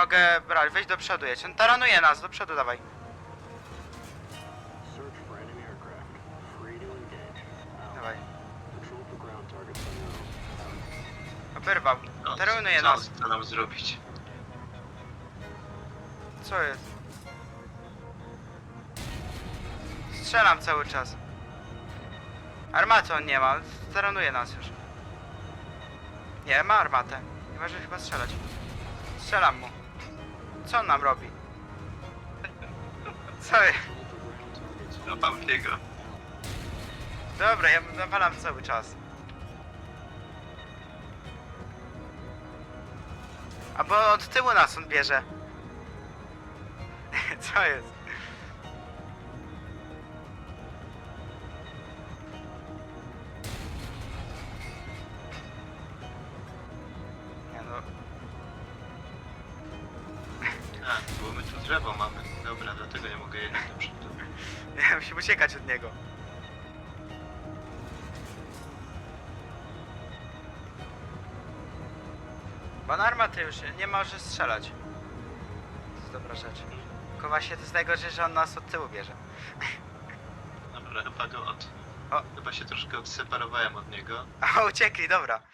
mogę brać. Wejdź do przodu, jedź. On taranuje nas, do przodu dawaj. Dawaj. Oberwał. No, Taranuje co nas. chce nam zrobić? Co jest? Strzelam cały czas. Armaty on nie ma, taranuje nas już. Nie, ma armatę. Nie może chyba strzelać. Strzelam mu. Co on nam robi? Co jest? Mam jego. Dobra, ja nawalam cały czas. A bo od tyłu nas on bierze. Co jest? Drzewo mamy. Dobra, dlatego nie mogę jechać do przodu. nie musimy uciekać od niego. Bo na armaty już nie może strzelać. To jest dobra rzecz. Tylko właśnie to jest najgorsze, że on nas od tyłu bierze. Dobra, chyba go od... O. Chyba się troszkę odseparowałem od niego. A uciekli, dobra.